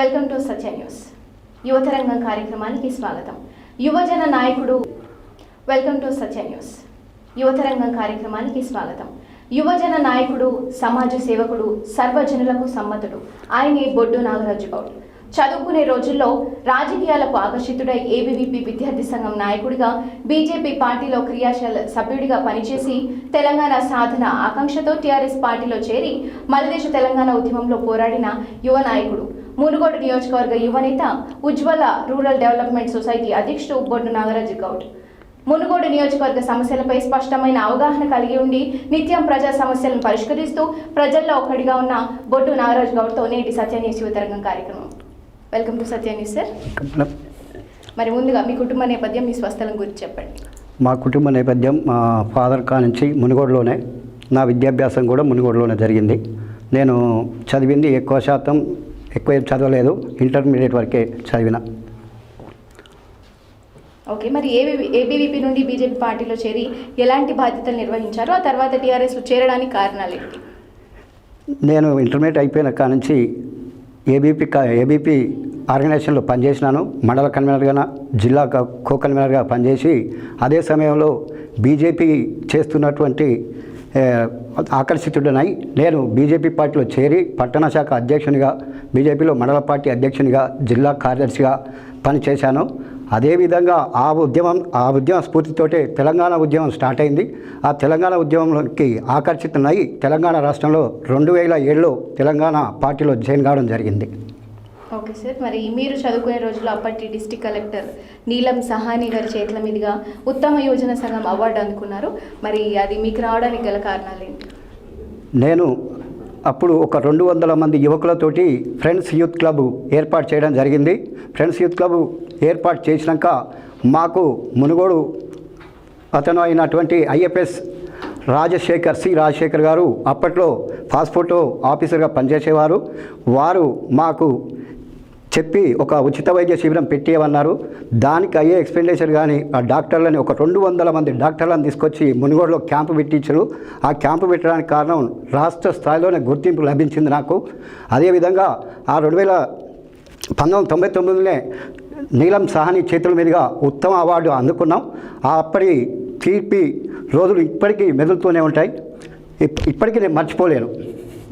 Welcome to Satya news. యువతరంగం కార్యక్రమానికి స్వాగతం. యువజన నాయకుడు వెల్కమ్ టు సత్య న్యూస్. యువతరంగం కార్యక్రమానికి స్వాగతం. యువజన నాయకుడు సమాజ సేవకుడు సర్వజనులకు సమ్మతుడు ఆయనే బొడ్డు నాగరాజు గౌడ్. చదువుకునే రోజుల్లో రాజకీయాలకు ఆకర్షితుడై ఏబీవీపీ విద్యార్థి సంఘం నాయకుడిగా బీజేపీ పార్టీలో క్రియాశీల సభ్యుడిగా పనిచేసి తెలంగాణ సాధన ఆకాంక్షతో టీఆర్ఎస్ పార్టీలో చేరి మలదేశ తెలంగాణ ఉద్యమంలో పోరాడిన యువ నాయకుడు. మునుగోడు నియోజకవర్గ యువనేత ఉజ్వల రూరల్ డెవలప్మెంట్ సొసైటీ అధ్యక్షుడు ఉబ్బొడ్డు నాగరాజు గౌడ్. మునుగోడు నియోజకవర్గ సమస్యలపై స్పష్టమైన అవగాహన కలిగి ఉండి నిత్యం ప్రజా సమస్యలను పరిష్కరిస్తూ ప్రజల్లో ఒకటిగా ఉన్న బొడ్డు నాగరాజు గౌడ్తో నేటి సత్యన్యూస్ యువతరంగం కార్యక్రమం. వెల్కమ్ టు సత్యన్యూస్ సార్ మరి ముందుగా మీ కుటుంబ నేపథ్యం మీ స్వస్థలం గురించి చెప్పండి. మా కుటుంబ నేపథ్యం మా ఫాదర్ కా నుంచి మునుగోడులోనే నా విద్యాభ్యాసం కూడా మునుగోడులోనే జరిగింది. నేను చదివింది ఎక్కువ శాతం ఎక్కువ ఏం చదవలేదు ఇంటర్మీడియట్ వరకే చదివిన. ఓకే మరి ఏబీ ఏబీవీపీ నుండి బీజేపీ పార్టీలో చేరి ఎలాంటి బాధ్యతలు నిర్వహించారో ఆ తర్వాత టీఆర్ఎస్లో చేరడానికి కారణాలు ఏంటి? నేను ఇంటర్మీడియట్ అయిపోయిన కాడ నుంచి ఏబీపీ కా ఏబీపీ ఆర్గనైజేషన్లో పనిచేసినాను. మండల కన్వీనర్గా జిల్లా క- కన్వీనర్గా పనిచేసి అదే సమయంలో బీజేపీ చేస్తున్నటువంటి ఆకర్షితుడనై నేను బీజేపీ పార్టీలో చేరి పట్టణ శాఖ అధ్యక్షునిగా బీజేపీలో మండల పార్టీ అధ్యక్షునిగా జిల్లా కార్యదర్శిగా పనిచేశాను. అదేవిధంగా ఆ ఉద్యమం ఆ ఉద్యమ స్ఫూర్తితోటే తెలంగాణ ఉద్యమం స్టార్ట్ అయింది. ఆ తెలంగాణ ఉద్యమంలోకి ఆకర్షితునై తెలంగాణ రాష్ట్రంలో రెండు వేల ఏడులో తెలంగాణ పార్టీలో జాయిన్ కావడం జరిగింది. Okay sir. మరి మీరు చదువుకునే రోజుల్లో అప్పటి డిస్టిక్ కలెక్టర్ నీలం సహాని గారి చేతుల మీదుగా ఉత్తమ యోజన సంఘం అవార్డు అందుకున్నారు. మరి అది మీకు రావడానికి గల కారణాలు ఏంటి? నేను అప్పుడు ఒక రెండు వందల మంది యువకులతోటి ఫ్రెండ్స్ యూత్ క్లబ్ ఏర్పాటు చేయడం జరిగింది. ఫ్రెండ్స్ యూత్ క్లబ్ ఏర్పాటు చేసినాక మాకు మునుగోడు అతను అయినటువంటి ఐఎఫ్ఎస్ రాజశేఖర్ సి రాజశేఖర్ గారు అప్పట్లో పాస్పోర్ట్ ఆఫీసర్గా పనిచేసేవారు. వారు మాకు చెప్పి ఒక ఉచిత వైద్య శిబిరం పెట్టేవన్నారు దానికి అయ్యే ఎక్స్పెండిచర్ కానీ ఆ డాక్టర్లని ఒక రెండు వందల మంది డాక్టర్లను తీసుకొచ్చి మునుగోడులో క్యాంపు పెట్టించారు. ఆ క్యాంపు పెట్టడానికి కారణం రాష్ట్ర స్థాయిలోనే గుర్తింపు లభించింది నాకు. అదేవిధంగా ఆ రెండు వేల పంతొమ్మిది తొంభై తొమ్మిదిలోనే నీలం సహాని చేతుల మీదుగా ఉత్తమ అవార్డు అందుకున్నాం. ఆ అప్పటి తీర్పి రోజులు ఇప్పటికీ మెదులుతూనే ఉంటాయి. ఇప్- ఇప్పటికీ నేను మర్చిపోలేను.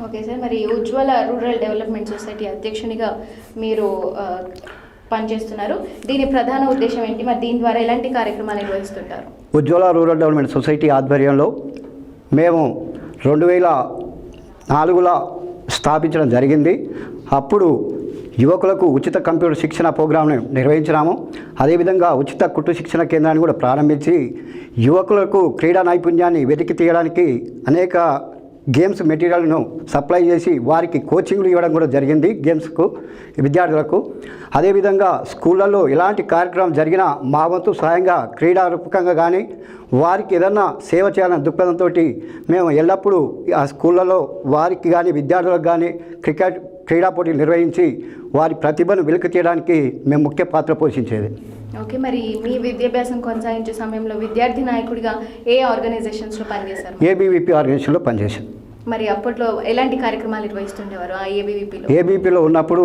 Okay sir. మరి ఉజ్వల రూరల్ డెవలప్మెంట్ సొసైటీ అధ్యక్షునిగా మీరు పనిచేస్తున్నారు. దీని ప్రధాన ఉద్దేశం ఏంటి? మరి దీని ద్వారా ఎలాంటి కార్యక్రమాలు నిర్వహిస్తుంటారు? ఉజ్వల రూరల్ డెవలప్మెంట్ సొసైటీ ఆధ్వర్యంలో మేము రెండు వేల నాలుగులో స్థాపించడం జరిగింది. అప్పుడు యువకులకు ఉచిత కంప్యూటర్ శిక్షణ ప్రోగ్రాంను నిర్వహించినాము. అదేవిధంగా ఉచిత కుట్టు శిక్షణ కేంద్రాన్ని కూడా ప్రారంభించి యువకులకు క్రీడా నైపుణ్యాన్ని వెతికి తీయడానికి అనేక గేమ్స్ మెటీరియల్ను సప్లై చేసి వారికి కోచింగ్లు ఇవ్వడం కూడా జరిగింది గేమ్స్కు విద్యార్థులకు. అదేవిధంగా స్కూళ్ళల్లో ఎలాంటి కార్యక్రమం జరిగినా మా వంతు స్వయంగా క్రీడా రూపకంగా కానీ వారికి ఏదన్నా సేవ చేయాలనే దృక్పథంతో మేము ఎల్లప్పుడూ ఆ స్కూళ్ళలో వారికి కానీ విద్యార్థులకు కానీ క్రికెట్ క్రీడా పోటీలు నిర్వహించి వారి ప్రతిభను వెలికి తీయడానికి మేము ముఖ్య పాత్ర పోషించేది. ఓకే మరి మీ విద్యాభ్యాసం కొనసాగించే సమయంలో విద్యార్థి నాయకుడిగా ఏ ఆర్గనైజేషన్స్లో పనిచేశారు? ఏబీవీపీ ఆర్గనైజేషన్లో పనిచేశాను. మరి అప్పట్లో ఎలాంటి కార్యక్రమాలు నిర్వహిస్తుండేవారు ఆ ఏబీవీపీలో ఏబీపీలో ఉన్నప్పుడు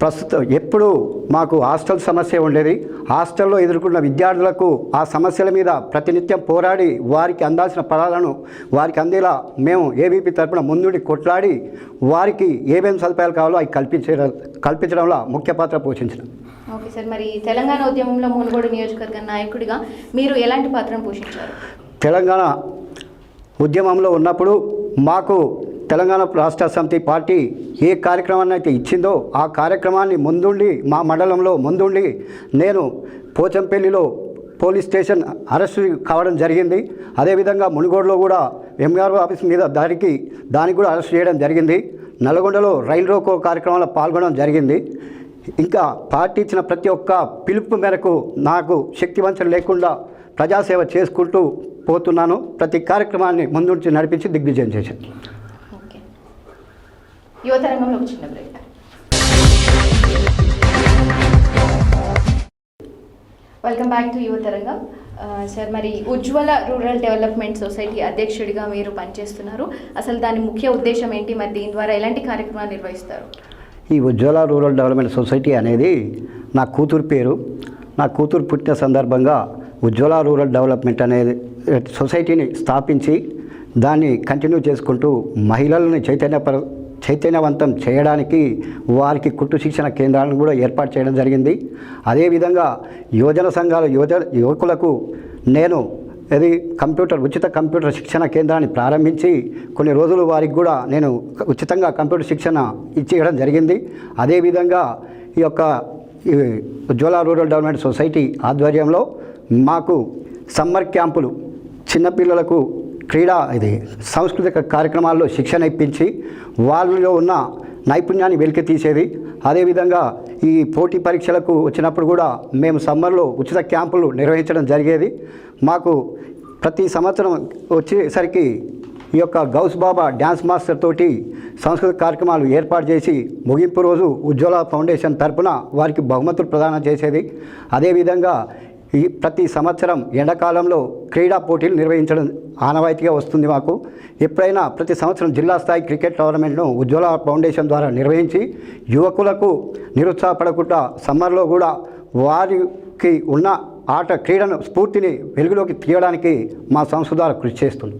ప్రస్తుతం ఎప్పుడు మాకు హాస్టల్ సమస్య ఉండేది. హాస్టల్లో ఎదుర్కొన్న విద్యార్థులకు ఆ సమస్యల మీద ప్రతినిత్యం పోరాడి వారికి అందాల్సిన ఫలాలను వారికి అందేలా మేము ఏబీపీ తరపున ముందుండి కొట్లాడి వారికి ఏమేమి సదుపాయాలు కావాలో అవి కల్పించడం కల్పించడంలో ముఖ్య పాత్ర పోషించిన. ఓకే సార్ మరి తెలంగాణ ఉద్యమంలో మునుగోడు నియోజకవర్గ నాయకుడిగా మీరు ఎలాంటి పాత్రను పోషించారు? తెలంగాణ ఉద్యమంలో ఉన్నప్పుడు మాకు తెలంగాణ రాష్ట్ర సమితి పార్టీ ఏ కార్యక్రమాన్ని అయితే ఇచ్చిందో ఆ కార్యక్రమాన్ని ముందుండి మా మండలంలో ముందుండి నేను పోచంపల్లిలో పోలీస్ స్టేషన్ అరెస్ట్ కావడం జరిగింది. అదేవిధంగా మునుగోడులో కూడా ఎంఆర్ఓ ఆఫీస్ మీద దానికి దానికి కూడా అరెస్ట్ చేయడం జరిగింది. నల్గొండలో రైల్ రోకో కార్యక్రమంలో పాల్గొనడం జరిగింది. ఇంకా పార్టీ ఇచ్చిన ప్రతి ఒక్క పిలుపు మేరకు నాకు శక్తి వంచన లేకుండా ప్రజాసేవ చేసుకుంటూ పోతున్నాను. ప్రతి కార్యక్రమాన్ని ముందుంచి నడిపించి దిగ్విజయం చేశాను. యువతరంగంలో ఒక చిన్న break welcome back to Yuvatarangam. Sir మరి ఉజ్వల రూరల్ డెవలప్మెంట్ సొసైటీ అధ్యక్షుడిగా మీరు పనిచేస్తున్నారు. అసలు దాని ముఖ్య ఉద్దేశం ఏంటి? మరి దీని ద్వారా ఎలాంటి కార్యక్రమాలు నిర్వహిస్తారు? ఈ ఉజ్వల రూరల్ డెవలప్మెంట్ సొసైటీ అనేది నా కూతురు పేరు. నా కూతురు పుట్టిన సందర్భంగా ఉజ్వల రూరల్ డెవలప్మెంట్ అనేది సొసైటీని స్థాపించి దాన్ని కంటిన్యూ చేసుకుంటూ మహిళలను చైతన్యపర చైతన్యవంతం చేయడానికి వారికి కుట్టు శిక్షణ కేంద్రాలను కూడా ఏర్పాటు చేయడం జరిగింది. అదేవిధంగా యువజన సంఘాల యువజ యువకులకు నేను ఇది కంప్యూటర్ ఉచిత కంప్యూటర్ శిక్షణ కేంద్రాన్ని ప్రారంభించి కొన్ని రోజులు వారికి కూడా నేను ఉచితంగా కంప్యూటర్ శిక్షణ ఇచ్చేయడం జరిగింది. అదేవిధంగా ఈ యొక్క ఉజ్వల రూరల్ డెవలప్మెంట్ సొసైటీ ఆధ్వర్యంలో మాకు సమ్మర్ క్యాంపులు చిన్నపిల్లలకు క్రీడా ఇది సాంస్కృతిక కార్యక్రమాల్లో శిక్షణ ఇప్పించి వాళ్ళలో ఉన్న నైపుణ్యాన్ని వెలికి తీసేది. అదేవిధంగా ఈ పోటీ పరీక్షలకు వచ్చినప్పుడు కూడా మేము సమ్మర్లో ఉచిత క్యాంపులు నిర్వహించడం జరిగేది. మాకు ప్రతి సంవత్సరం వచ్చేసరికి ఈ యొక్క గౌస్ బాబా డ్యాన్స్ మాస్టర్ తోటి సాంస్కృతిక కార్యక్రమాలు ఏర్పాటు చేసి ముగింపు రోజు ఉజ్వల ఫౌండేషన్ తరపున వారికి బహుమతులు ప్రదానం చేసేది. అదేవిధంగా ఈ ప్రతి సంవత్సరం ఎండాకాలంలో క్రీడా పోటీలు నిర్వహించడం ఆనవాయితీగా వస్తుంది మాకు. ఎప్పుడైనా ప్రతి సంవత్సరం జిల్లా స్థాయి క్రికెట్ టోర్నమెంట్ను ఉజ్వల ఫౌండేషన్ ద్వారా నిర్వహించి యువకులకు నిరుత్సాహపడకుండా సమ్మర్లో కూడా వారికి ఉన్న ఆట క్రీడను స్ఫూర్తిని వెలుగులోకి తీయడానికి మా సంస్థ ద్వారా కృషి చేస్తుంది.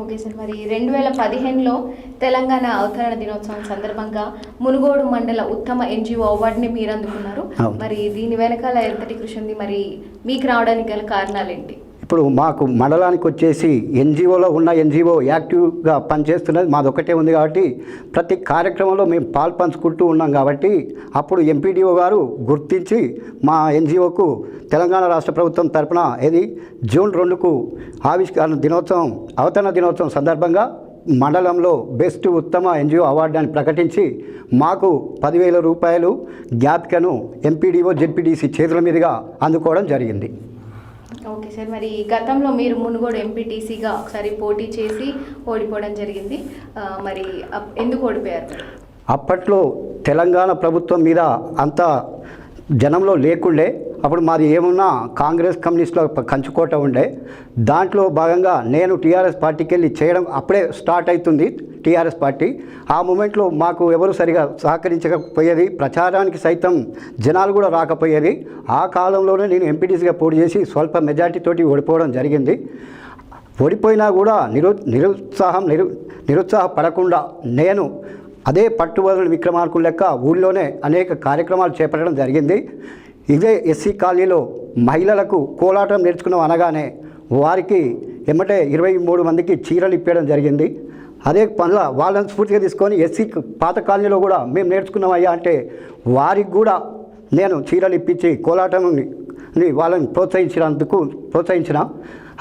Okay sir. మరి రెండు వేల పదిహేనులో తెలంగాణ అవతరణ దినోత్సవం సందర్భంగా మునుగోడు మండల ఉత్తమ ఎన్జిఓ అవార్డుని మీరు అందుకున్నారు. మరి దీని వెనకాల ఎంతటి కృషి ఉంది? మరి మీకు రావడానికి గల కారణాలు ఏంటి ఇప్పుడు మాకు మండలానికి వచ్చేసి ఎన్జిఓలో ఉన్న ఎన్జిఓ యాక్టివ్గా పనిచేస్తున్నది మాది ఒకటే ఉంది కాబట్టి ప్రతి కార్యక్రమంలో మేము పాలు పంచుకుంటూ ఉన్నాం కాబట్టి అప్పుడు ఎంపీడీఓ గారు గుర్తించి మా ఎన్జిఓకు తెలంగాణ రాష్ట్ర ప్రభుత్వం తరపున ఏది జూన్ రెండుకు ఆవిష్కరణ దినోత్సవం అవతరణ దినోత్సవం సందర్భంగా మండలంలో బెస్ట్ ఉత్తమ ఎన్జిఓ అవార్డు అని ప్రకటించి మాకు పదివేల రూపాయలు జ్ఞాపికను ఎంపీడీఓ జెడ్పీడీసీ చేతుల మీదుగా అందుకోవడం జరిగింది. ఓకే సార్ మరి గతంలో మీరు మునుగోడు ఎంపీటీసీగా ఒకసారి పోటీ చేసి ఓడిపోవడం జరిగింది. మరి ఎందుకు ఓడిపోయారు? అప్పట్లో తెలంగాణ ప్రభుత్వం మీద అంత జనంలో లేకుండే అప్పుడు మాది ఏమున్నా కాంగ్రెస్ కమ్యూనిస్టుల కంచుకోట ఉండే. దాంట్లో భాగంగా నేను టీఆర్ఎస్ పార్టీకి వెళ్ళి చేయడం అప్పుడే స్టార్ట్ అవుతుంది. టీఆర్ఎస్ పార్టీ ఆ మూమెంట్లో మాకు ఎవరు సరిగా సహకరించకపోయేది ప్రచారానికి సైతం జనాలు కూడా రాకపోయేది. ఆ కాలంలోనే నేను ఎంపీటీసీగా పోటీ చేసి స్వల్ప మెజార్టీతోటి ఓడిపోవడం జరిగింది. ఓడిపోయినా కూడా నిరు నిరుత్సాహం నిరు నిరుత్సాహపడకుండా నేను అదే పట్టుబడుల విక్రమార్కుల లెక్క ఊళ్ళోనే అనేక కార్యక్రమాలు చేపట్టడం జరిగింది. ఇదే ఎస్సీ కాలనీలో మహిళలకు కోలాటం నేర్చుకున్నాం అనగానే వారికి ఎమ్మటే ఇరవై మూడు మందికి చీరలు ఇప్పేయడం జరిగింది. అదే పనుల వాళ్ళని స్ఫూర్తిగా తీసుకొని ఎస్సీ పాత కాలనీలో కూడా మేము నేర్చుకున్నామయ్యా అంటే వారికి కూడా నేను చీరలు ఇప్పించి కోలాటం వాళ్ళని ప్రోత్సహించినందుకు ప్రోత్సహించిన.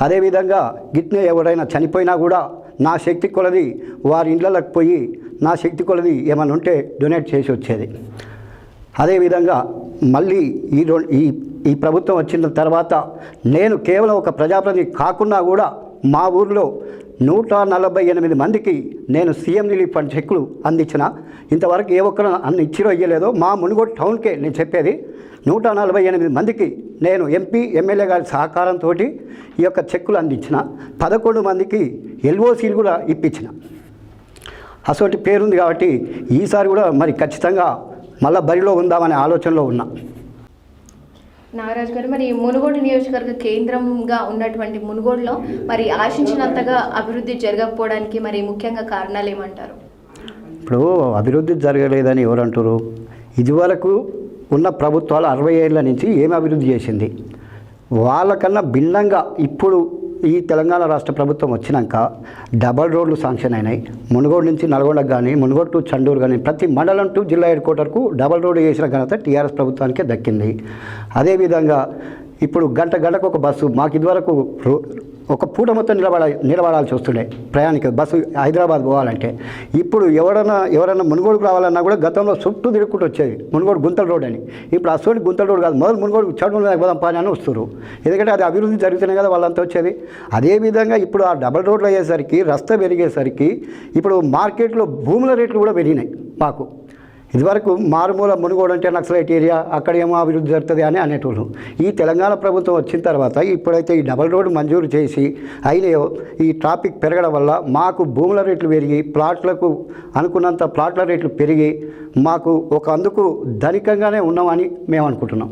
అదేవిధంగా గిట్నే ఎవరైనా చనిపోయినా కూడా నా శక్తి కొలది వారి ఇళ్ళకి పోయి నా శక్తి కొలది ఏమైనా ఉంటే డొనేట్ చేసి వచ్చేది. అదేవిధంగా మళ్ళీ ఈ రో- ఈ ఈ ప్రభుత్వం వచ్చిన తర్వాత నేను కేవలం ఒక ప్రజాప్రతినిధి కాకుండా కూడా మా ఊర్లో నూట నలభై ఎనిమిది మందికి నేను సీఎం రిలీఫ్ ఫండ్ చెక్కులు అందించిన. ఇంతవరకు ఏ ఒక్కరు అన్ని ఇచ్చిరో ఇయ్యలేదో మా మునుగోడు టౌన్కే నేను చెప్పేది. నూట నలభై ఎనిమిది మందికి నేను ఎంపీ ఎమ్మెల్యే గారి సహకారంతో ఈ యొక్క చెక్కులు అందించిన. పదకొండు మందికి ఎల్ఓసీలు కూడా ఇప్పించిన. అసోటి పేరుంది కాబట్టి ఈసారి కూడా మరి ఖచ్చితంగా మళ్ళా బరిలో ఉందామనే ఆలోచనలో ఉన్నా. నాగరాజు గారు మరి మునుగోడు నియోజకవర్గ కేంద్రంగా ఉన్నటువంటి మునుగోడులో మరి ఆశించినంతగా అభివృద్ధి జరగకపోవడానికి మరి ముఖ్యంగా కారణాలు ఏమంటారు? ఇప్పుడు అభివృద్ధి జరగలేదని ఎవరు అంటారు ఇదివరకు ఉన్న ప్రభుత్వాలు అరవై ఏళ్ళ నుంచి ఏమి అభివృద్ధి చేసింది? వాళ్ళకన్నా భిన్నంగా ఇప్పుడు ఈ తెలంగాణ రాష్ట్ర ప్రభుత్వం వచ్చినాక డబల్ రోడ్లు శాంక్షన్ అయినాయి. మునుగోడు నుంచి నల్గొండకు కానీ మునుగోడు టు చండూరు కానీ ప్రతి మండలం టు జిల్లా హెడ్ క్వార్టర్కు డబల్ రోడ్డు వేసిన ఘనత టీఆర్ఎస్ ప్రభుత్వానికే దక్కింది. అదేవిధంగా ఇప్పుడు గంట గంటకు ఒక బస్సు మాకు ఇదివరకు రో- ఒక పూట మొత్తం నిలబడ నిలబడాల్సి వస్తుండే ప్రయాణిక బస్సు హైదరాబాద్ పోవాలంటే. ఇప్పుడు ఎవరైనా ఎవరైనా మునుగోడుకు రావాలన్నా కూడా గతంలో చుట్టూ తిరుగుకుంటూ వచ్చేది. మునుగోడు గుంతల రోడ్ అని. ఇప్పుడు అసలు గుంతల రోడ్ కాదు మొదలు మునుగోడు చదువు పోదాం పని అని వస్తున్నారు ఎందుకంటే అది అభివృద్ధి జరుగుతున్నాయి కదా వాళ్ళంతా వచ్చేది. అదేవిధంగా ఇప్పుడు ఆ డబల్ రోడ్లు అయ్యేసరికి రస్తా పెరిగేసరికి ఇప్పుడు మార్కెట్లో భూముల రేట్లు కూడా పెరిగినాయి మాకు. ఇదివరకు మారుమూల మునుగోడు అంటే నక్సలైట్ ఏరియా అక్కడ ఏమో అభివృద్ధి జరుగుతుంది అని అనేటోళ్ళు. ఈ తెలంగాణ ప్రభుత్వం వచ్చిన తర్వాత ఇప్పుడైతే ఈ డబల్ రోడ్డు మంజూరు చేసి అయినాయో ఈ ట్రాఫిక్ పెరగడం వల్ల మాకు భూముల రేట్లు పెరిగి ప్లాట్లకు అనుకున్నంత ప్లాట్ల రేట్లు పెరిగి మాకు ఒక అందుకు ధనికంగానే ఉన్నామని మేము అనుకుంటున్నాం.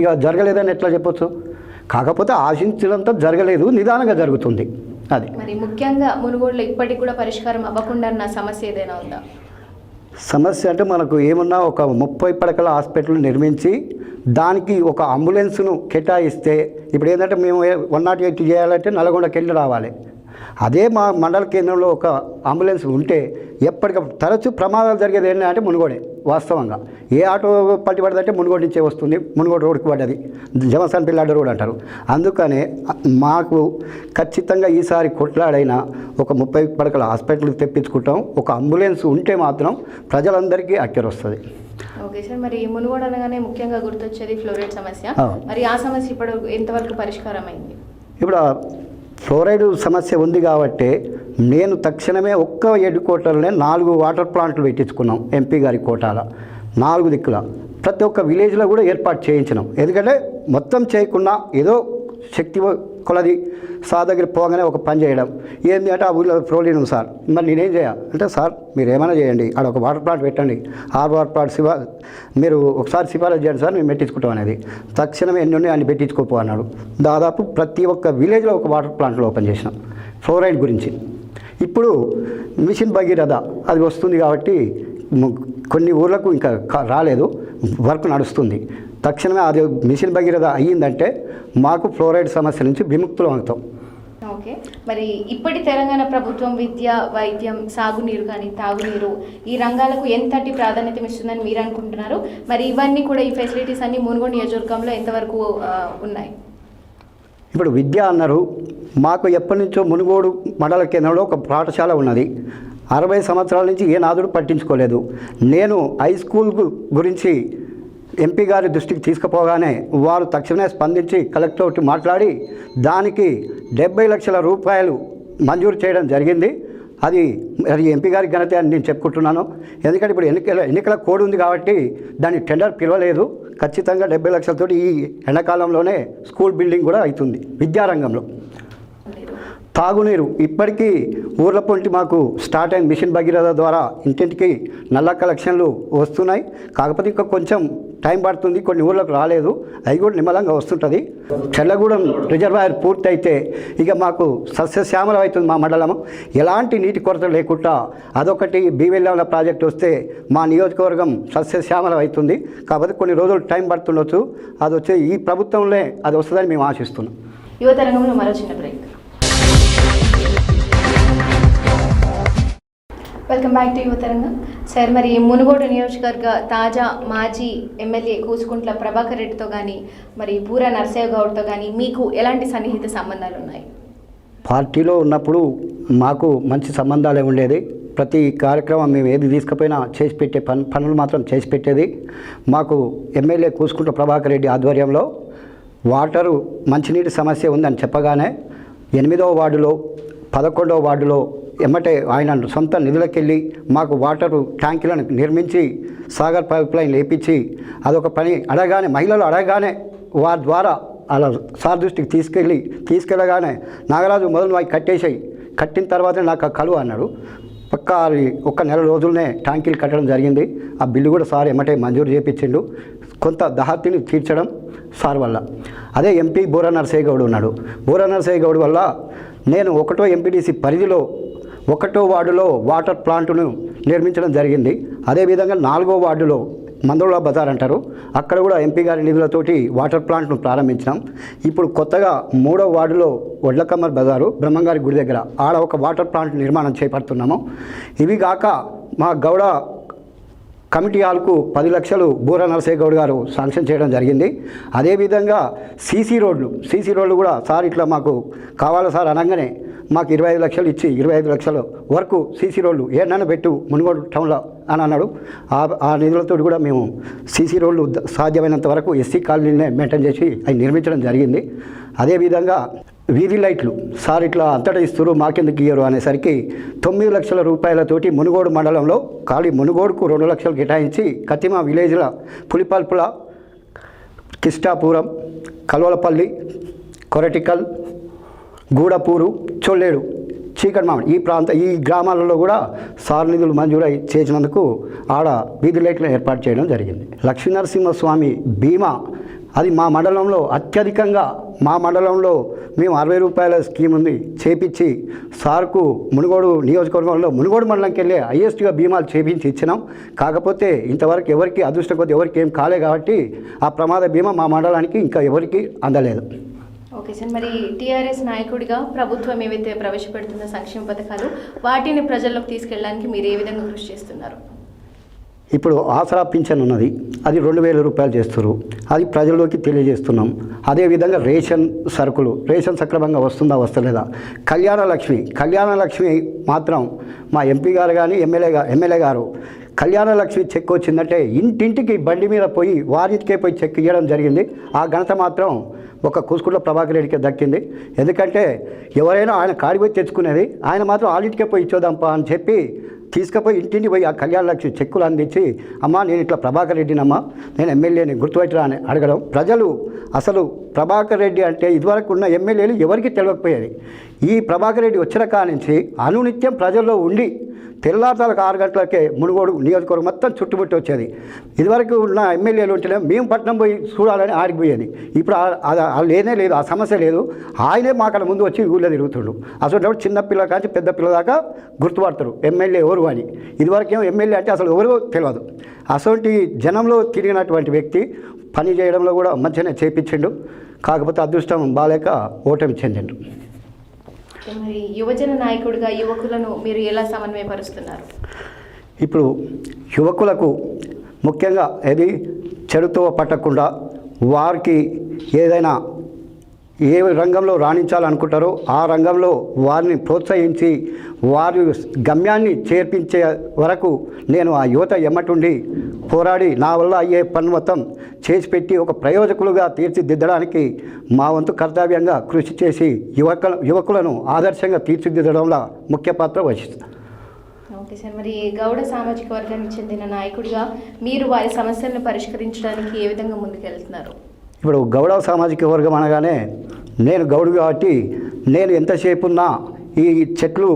ఇక జరగలేదని ఎట్లా చెప్పొచ్చు? కాకపోతే ఆశించినంత జరగలేదు నిదానంగా జరుగుతుంది. అది. మరి ముఖ్యంగా మునుగోడులో ఇప్పటికి కూడా పరిష్కారం అవ్వకుండా సమస్య ఏదైనా ఉందా? సమస్య అంటే మనకు ఏమన్నా ఒక ముప్పై పడకల హాస్పిటల్ నిర్మించి దానికి ఒక అంబులెన్స్ను కేటాయిస్తే ఇప్పుడు ఏంటంటే మేము వన్ నాట్ ఎయిట్ చేయాలంటే నల్గొండకి వెళ్ళి రావాలి. అదే మా మండల కేంద్రంలో ఒక అంబులెన్స్ ఉంటే ఎప్పటికప్పుడు తరచూ ప్రమాదాలు జరిగేది ఏంటంటే మునుగోడే వాస్తవంగా. ఏ ఆటో పట్టి పడదంటే మునుగోడు నుంచే వస్తుంది మునుగోడు రోడ్డుకి పడ్డది. జమసాన్ పిల్లాడ రోడ్ అంటారు. అందుకనే మాకు ఖచ్చితంగా ఈసారి కొట్లాడైనా ఒక ముప్పై పడకల హాస్పిటల్కి తెప్పించుకుంటాం. ఒక అంబులెన్స్ ఉంటే మాత్రం ప్రజలందరికీ అక్కర వస్తుంది ఓకే సార్ మరి మునుగోడు అనగానే ముఖ్యంగా గుర్తొచ్చేది ఫ్లోరైడ్ సమస్య. మరి ఆ సమస్య ఇప్పుడు ఎంతవరకు పరిష్కారం అయింది ఇప్పుడు ఫ్లోరైడ్ సమస్య ఉంది కాబట్టి నేను తక్షణమే ఒక్క ఏడు కోటలనే నాలుగు వాటర్ ప్లాంట్లు పెట్టించుకున్నాం ఎంపీ గారి కోటాల. నాలుగు దిక్కుల. ప్రతి ఒక్క విలేజ్లో కూడా ఏర్పాటు చేయించినాం. ఎందుకంటే మొత్తం చేయకుండా ఏదో శక్తి కొలది సార్ దగ్గర పోగానే ఒక పని చేయడం. ఏంది అంటే ఆ ఊళ్ళో ప్రోలీనం సార్. మరి నేనేం చేయాలి అంటే సార్ మీరు ఏమైనా చేయండి. ఆడ ఒక వాటర్ ప్లాంట్ పెట్టండి. ఆ వాటర్ ప్లాంట్ సిఫా మీరు ఒకసారి సిఫారసు చేయండి సార్ మేము పెట్టించుకుంటాం అనేది. తక్షణమే ఎన్ని ఉన్నాయి అన్ని పెట్టించుకోపో అన్నాడు. దాదాపు ప్రతి ఒక్క విలేజ్లో ఒక వాటర్ ప్లాంట్లు ఓపెన్ చేసినాం. ఫ్లోరైడ్ గురించి. ఇప్పుడు మిషన్ భగీరథ అది వస్తుంది కాబట్టి కొన్ని ఊర్లకు ఇంకా రాలేదు. వర్క్ నడుస్తుంది. తక్షణమే అది మిషన్ భగీరథ అయ్యిందంటే మాకు ఫ్లోరైడ్ సమస్య నుంచి విముక్తులు అవుతాం. ఓకే. మరి ఇప్పటి తెలంగాణ ప్రభుత్వం విద్య వైద్యం సాగునీరు కానీ తాగునీరు ఈ రంగాలకు ఎంతటి ప్రాధాన్యత ఇస్తుందని మీరు అనుకుంటున్నారు? మరి ఇవన్నీ కూడా ఈ ఫెసిలిటీస్ అన్ని మునుగోడు నియోజకవర్గంలో ఎంతవరకు ఉన్నాయి? ఇప్పుడు విద్య అన్నారు. మాకు ఎప్పటి నుంచో మునుగోడు మండల కేంద్రంలో ఒక పాఠశాల ఉన్నది. అరవై సంవత్సరాల నుంచి ఏ నాదుడు పట్టించుకోలేదు. నేను హై స్కూల్ గురించి ఎంపీ గారి దృష్టికి తీసుకుపోగానే వారు తక్షణమే స్పందించి కలెక్టర్ మాట్లాడి దానికి డెబ్బై లక్షల రూపాయలు మంజూరు చేయడం జరిగింది. అది అది ఎంపీ గారి ఘనత అని నేను చెప్పుకుంటున్నాను. ఎందుకంటే ఇప్పుడు ఎన్నికల ఎన్నికల కోడ్ ఉంది కాబట్టి దాన్ని టెండర్ పిలవలేదు. ఖచ్చితంగా డెబ్బై లక్షలతో ఈ ఎండాకాలంలోనే స్కూల్ బిల్డింగ్ కూడా అవుతుంది విద్యారంగంలో. తాగునీరు ఇప్పటికీ ఊర్ల పొంటి మాకు స్టార్ట్ అయిన మిషన్ భగీరథ ద్వారా ఇంటింటికి నల్ల కలెక్షన్లు వస్తున్నాయి. కాకపోతే ఇంకా కొంచెం టైం పడుతుంది కొన్ని ఊళ్ళకు రాలేదు. అవి కూడా నిమ్మలంగా వస్తుంటుంది. చెల్లగూడెం రిజర్వాయర్ పూర్తయితే ఇక మాకు సస్యశ్యామలం అవుతుంది మా మండలం ఎలాంటి నీటి కొరత లేకుండా అదొకటి బీవెల్లాల ప్రాజెక్ట్ వస్తే మా నియోజకవర్గం సస్యశ్యామలం అవుతుంది. కాకపోతే కొన్ని రోజులు టైం పడుతుండొచ్చు. అది వచ్చే ఈ ప్రభుత్వంలో అది వస్తుందని మేము ఆశిస్తున్నాం. యువత రంగంలో మరో చిన్న break. Welcome back to Yuvatarangam sir మరి మునుగోడు నియోజకవర్గ తాజా మాజీ ఎమ్మెల్యే కూసుకుంట్ల ప్రభాకర్ రెడ్డితో కానీ మరి పూరా నరసయ్య గౌడ్తో కానీ మీకు ఎలాంటి సన్నిహిత సంబంధాలు ఉన్నాయి? పార్టీలో ఉన్నప్పుడు మాకు మంచి సంబంధాలే ఉండేది. ప్రతి కార్యక్రమం మేము ఏది తీసుకుపోయినా చేసి పెట్టే పన్ పనులు మాత్రం చేసి పెట్టేది. మాకు ఎమ్మెల్యే కూసుకుంట ప్రభాకర్ రెడ్డి ఆధ్వర్యంలో వాటరు మంచినీటి సమస్య ఉందని చెప్పగానే ఎనిమిదవ వార్డులో పదకొండవ వార్డులో ఎమ్మటే ఆయన సొంత నిధులకెళ్ళి మాకు వాటరు ట్యాంకులను నిర్మించి సాగర్ పైప్ లైన్ లేపించి అదొక పని అడగానే మహిళలు అడగానే వారి ద్వారా అలా సార్ దృష్టికి తీసుకెళ్ళి తీసుకెళ్ళగానే నాగరాజు మొదలు వాయి కట్టేసాయి కట్టిన తర్వాతే నాకు ఆ కలువ అన్నాడు. పక్క ఒక్క నెల రోజులనే ట్యాంకీలు కట్టడం జరిగింది. ఆ బిల్లు కూడా సార్ ఎమ్మటే మంజూరు చేపించిండు. కొంత దహార్తిని తీర్చడం సార్ వల్ల. అదే ఎంపీ బూర నరసయ్య గౌడ్ ఉన్నాడు. బూర నరసయ్య గౌడ్ వల్ల నేను ఒకటో ఎంపీడీసీ పరిధిలో ఒకటో వార్డులో వాటర్ ప్లాంట్ను నిర్మించడం జరిగింది. అదేవిధంగా నాలుగో వార్డులో మందోళ బజార్ అంటారు. అక్కడ కూడా ఎంపీ గారి నిధులతోటి వాటర్ ప్లాంట్ను ప్రారంభించినాం. ఇప్పుడు కొత్తగా మూడో వార్డులో వడ్లకమ్మర్ బజారు బ్రహ్మంగారి గుడి దగ్గర ఆడ ఒక వాటర్ ప్లాంట్ నిర్మాణం చేపడుతున్నాము. ఇవి కాక మా గౌడ కమిటీ హాల్కు పది లక్షలు బూర నరసయ్య గౌడ్ గారు శాంక్షన్ చేయడం జరిగింది. అదేవిధంగా సీసీ రోడ్లు సీసీ రోడ్లు కూడా సార్ ఇట్లా మాకు కావాలి సార్ అనగానే మాకు ఇరవై ఐదు లక్షలు ఇచ్చి ఇరవై ఐదు లక్షల వరకు సీసీ రోడ్లు ఏడన్నా పెట్టు మునుగోడు టౌన్లో అని అన్నాడు. ఆ ఆ నిధులతో కూడా మేము సీసీ రోడ్లు సాధ్యమైనంత వరకు ఎస్సీ కాలనీనే మెయింటైన్ చేసి అవి నిర్మించడం జరిగింది. అదేవిధంగా వీధి లైట్లు సార్ ఇట్లా అంతటా ఇస్తారు మాకెందుకు ఇయ్యరు? అనేసరికి తొమ్మిది లక్షల రూపాయలతోటి మునుగోడు మండలంలో ఖాళీ మునుగోడుకు రెండు లక్షలు కేటాయించి కతిమా విలేజ్ల పులిపల్పుల కిష్టాపురం కల్వలపల్లి కొరటికల్ గూడపూరు చొల్లేడు చీకటి మామిడి. ఈ ప్రాంత ఈ గ్రామాలలో కూడా సార్ నిధులు మంజూరై చేసినందుకు ఆడ వీధి లైట్లను ఏర్పాటు చేయడం జరిగింది. లక్ష్మీనరసింహస్వామి బీమా అది మా మండలంలో అత్యధికంగా మా మండలంలో మేము అరవై రూపాయల స్కీమ్ ఉంది. చేపించి సార్కు మునుగోడు నియోజకవర్గంలో మునుగోడు మండలంకి వెళ్ళే హైయెస్ట్గా బీమాలు చేపించి ఇచ్చినాం. కాకపోతే ఇంతవరకు ఎవరికి అదృష్టం కొద్ది ఎవరికి ఏం కాలే కాబట్టి ఆ ప్రమాద బీమా మా మండలానికి ఇంకా ఎవరికి అందలేదు. Okay sir. మరి టీఆర్ఎస్ నాయకుడిగా ప్రభుత్వం ఏవైతే ప్రవేశపెడుతున్న సంక్షేమ పథకాలు వాటిని ప్రజల్లోకి తీసుకెళ్ళడానికి మీరు ఏ విధంగా కృషి చేస్తున్నారు? ఇప్పుడు ఆసరా పింఛన్ ఉన్నది. అది రెండు వేల రూపాయలు చేస్తారు అది ప్రజల్లోకి తెలియజేస్తున్నాం. అదేవిధంగా రేషన్ సరుకులు రేషన్ సక్రమంగా వస్తుందా వస్తలేదా? కళ్యాణ లక్ష్మి కళ్యాణ లక్ష్మి మాత్రం మా ఎంపీ గారు కానీ ఎమ్మెల్యే ఎమ్మెల్యే గారు కళ్యాణ లక్ష్మి చెక్ వచ్చిందంటే ఇంటింటికి బండి మీద పోయి వారింటికే పోయి చెక్ ఇవ్వడం జరిగింది. ఆ ఘనత మాత్రం ఒక కూసుకుంట్ల ప్రభాకర్ రెడ్డికి దక్కింది. ఎందుకంటే ఎవరైనా ఆయన కాడిపోయి తెచ్చుకునేది ఆయన మాత్రం ఆడింటికే పోయి ఇచ్చోదాంపా అని చెప్పి తీసుకుపోయి ఇంటింటి పోయి ఆ కళ్యాణ లక్ష్మి చెక్కులు అందించి అమ్మా నేను ఇట్లా ప్రభాకర్ రెడ్డినమ్మా నేను ఎమ్మెల్యేని గుర్తుపెట్టరా అని అడగడం. ప్రజలు అసలు ప్రభాకర్ రెడ్డి అంటే ఇదివరకు ఉన్న ఎమ్మెల్యేలు ఎవరికి తెలియకపోయేది ఈ ప్రభాకర్ రెడ్డి వచ్చిన కానించి అనునిత్యం ప్రజల్లో ఉండి తెల్లారుతాలకు ఆరు గంటలకే మునుగోడు నియోజకవర్గం మొత్తం చుట్టుముట్టి వచ్చేది. ఇదివరకు ఉన్న ఎమ్మెల్యేలు ఉంటేనే మేము పట్నం పోయి చూడాలని ఆడిపోయేది ఇప్పుడు అది లేనే లేదు ఆ సమస్య లేదు. ఆయనే మాకడ ముందు వచ్చి ఊళ్ళో తిరుగుతుండు. అసలు చిన్న పిల్ల కాంచి పెద్ద పిల్ల దాకా గుర్తుపడతారు. ఎమ్మెల్యే ఎవరు అని. ఇదివరకు ఏమో ఎమ్మెల్యే అంటే అసలు ఎవరు తెలియదు అసలు జనంలో తిరిగినటువంటి వ్యక్తి పని చేయడంలో కూడా మంచిగానే చేపించిండు. కాకపోతే అదృష్టం బాలేక ఓటమి చెందిండు. మరి యువజన నాయకుడిగా యువకులను మీరు ఎలా సమన్వయపరుస్తున్నారు? ఇప్పుడు యువకులకు ముఖ్యంగా ఏది చెడుతో పట్టకుండా వారికి ఏదైనా ఏ రంగంలో రాణించాలనుకుంటారో ఆ రంగంలో వారిని ప్రోత్సహించి వారి గమ్యాన్ని చేర్పించే వరకు నేను ఆ యువత ఎమ్మటుండి పోరాడి నా వల్ల అయ్యే పని మొత్తం చేసి పెట్టి ఒక ప్రయోజకులుగా తీర్చిదిద్దడానికి మా వంతు కర్తవ్యంగా కృషి చేసి యువక యువకులను ఆదర్శంగా తీర్చిదిద్దడంలో ముఖ్య పాత్ర వహిస్తుంది ఓకే సార్ మరి గౌడ సామాజిక వర్గానికి చెందిన నాయకుడిగా మీరు వారి సమస్యలను పరిష్కరించడానికి ఏ విధంగా ముందుకెళ్తున్నారు? ఇప్పుడు గౌడ సామాజిక వర్గం అనగానే నేను గౌడు కాబట్టి నేను ఎంతసేపు ఉన్నా ఈ చెట్లు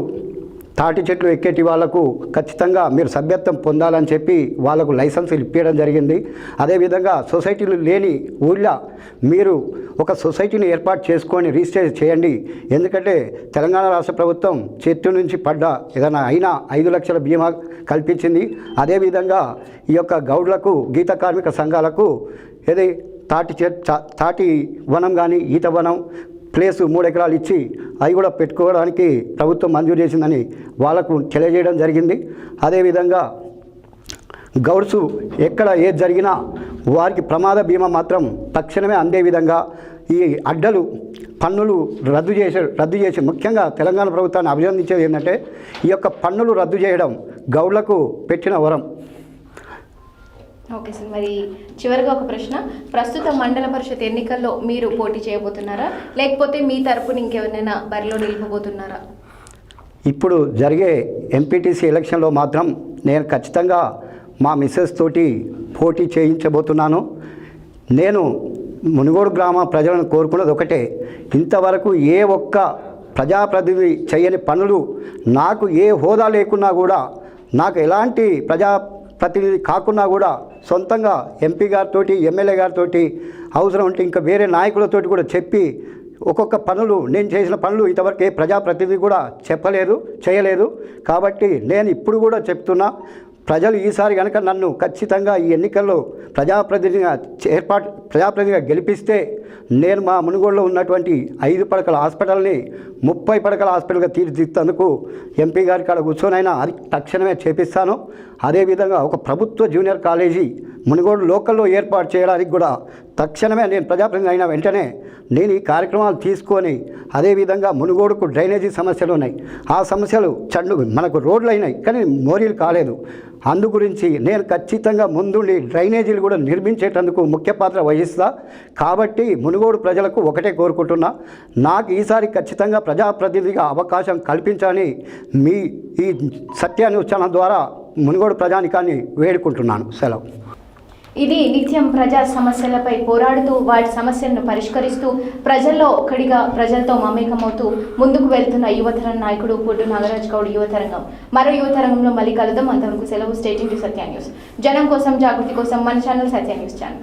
తాటి చెట్లు ఎక్కేటి వాళ్ళకు ఖచ్చితంగా మీరు సభ్యత్వం పొందాలని చెప్పి వాళ్ళకు లైసెన్సులు ఇప్పించడం జరిగింది. అదేవిధంగా సొసైటీలు లేని ఊళ్ళో మీరు ఒక సొసైటీని ఏర్పాటు చేసుకొని రిజిస్టర్ చేయండి. ఎందుకంటే తెలంగాణ రాష్ట్ర ప్రభుత్వం చెట్టు నుంచి పడ్డ ఏదైనా అయినా ఐదు లక్షల బీమా కల్పించింది. అదేవిధంగా ఈ యొక్క గౌడ్లకు గీత కార్మిక సంఘాలకు ఏది తాటి చే చా- తాటి వనం కానీ ఈత వనం ప్లేసు మూడు ఎకరాలు ఇచ్చి అవి కూడా పెట్టుకోవడానికి ప్రభుత్వం మంజూరు చేసిందని వాళ్ళకు తెలియజేయడం జరిగింది. అదేవిధంగా గౌడ్స్ ఎక్కడ ఏది జరిగినా వారికి ప్రమాద బీమా మాత్రం తక్షణమే అందే విధంగా ఈ అడ్డలు పన్నులు రద్దు చేసే రద్దు చేసి ముఖ్యంగా తెలంగాణ ప్రభుత్వాన్ని అభినందించేది ఏంటంటే ఈ యొక్క పన్నులు రద్దు చేయడం గౌడ్లకు పెట్టిన వరం. Okay sir. మరి చివరిగా ఒక ప్రశ్న. ప్రస్తుత మండల పరిషత్ ఎన్నికల్లో మీరు పోటీ చేయబోతున్నారా? లేకపోతే మీ తరపున ఇంకెవరినైనా బరిలో నిలిపబోతున్నారా? ఇప్పుడు జరిగే ఎంపీటీసీ ఎలక్షన్లో మాత్రం నేను ఖచ్చితంగా మా మిస్సెస్ తోటి పోటీ చేయించబోతున్నాను. నేను మునుగోడు గ్రామ ప్రజలను కోరుకున్నది ఒకటే. ఇంతవరకు ఏ ఒక్క ప్రజాప్రతినిధి చేయని పనులు నాకు ఏ హోదా లేకున్నా కూడా నాకు ఎలాంటి ప్రజాప్రతినిధి కాకున్నా కూడా సొంతంగా ఎంపీ గారితో ఎమ్మెల్యే గారితో అవసరం ఉంటే ఇంకా వేరే నాయకులతోటి కూడా చెప్పి ఒక్కొక్క పనులు నేను చేసిన పనులు ఇంతవరకు ఏ ప్రజాప్రతినిధి కూడా చెప్పలేదు చేయలేదు. కాబట్టి నేను ఇప్పుడు కూడా చెప్తున్నా ప్రజలు ఈసారి కనుక నన్ను ఖచ్చితంగా ఈ ఎన్నికల్లో ప్రజాప్రతినిధిగా ఏర్పాటు ప్రజాప్రతినిధిగా గెలిపిస్తే నేను మా మునుగోడులో ఉన్నటువంటి ఐదు పడకల హాస్పిటల్ని ముప్పై పడకల హాస్పిటల్గా తీర్చిదిద్దేందుకు ఎంపీ గారి కాడ కూర్చొనైనా అది తక్షణమే చేపిస్తాను. అదేవిధంగా ఒక ప్రభుత్వ జూనియర్ కాలేజీ మునుగోడు లోకల్లో ఏర్పాటు చేయడానికి కూడా తక్షణమే నేను ప్రజాప్రతినిధి అయిన వెంటనే నేను ఈ కార్యక్రమాలు తీసుకొని అదేవిధంగా మునుగోడుకు డ్రైనేజీ సమస్యలు ఉన్నాయి. ఆ సమస్యలు చండు మనకు రోడ్లు అయినాయి కానీ మోరీలు కాలేదు. అందు గురించి నేను ఖచ్చితంగా ముందుండి డ్రైనేజీలు కూడా నిర్మించేటందుకు ముఖ్య పాత్ర వహిస్తా. కాబట్టి మునుగోడు ప్రజలకు ఒకటే కోరుకుంటున్నా నాకు ఈసారి ఖచ్చితంగా ప్రజాప్రతినిధిగా అవకాశం కల్పించాలని మీ ఈ సత్యాన్ని ఉచ్చారణ ద్వారా మునుగోడు ప్రజానికాన్ని వేడుకుంటున్నాను. సెలవు. ఇది నిత్యం ప్రజా సమస్యలపై పోరాడుతూ వాటి సమస్యలను పరిష్కరిస్తూ ప్రజల్లో ఒక్కడిగా ప్రజలతో మమేకమవుతూ ముందుకు వెళ్తున్న యువతరం నాయకుడు పొడ్డు నాగరాజ్ గౌడ్ యువతరంగం. మరో యువతరంగంలో మళ్ళీ కలుద్దాం. అంతవరకు సెలవు. స్టేటింగ్ సత్య న్యూస్ జనం కోసం జాగృతి కోసం మన ఛానల్ సత్య న్యూస్ ఛానల్.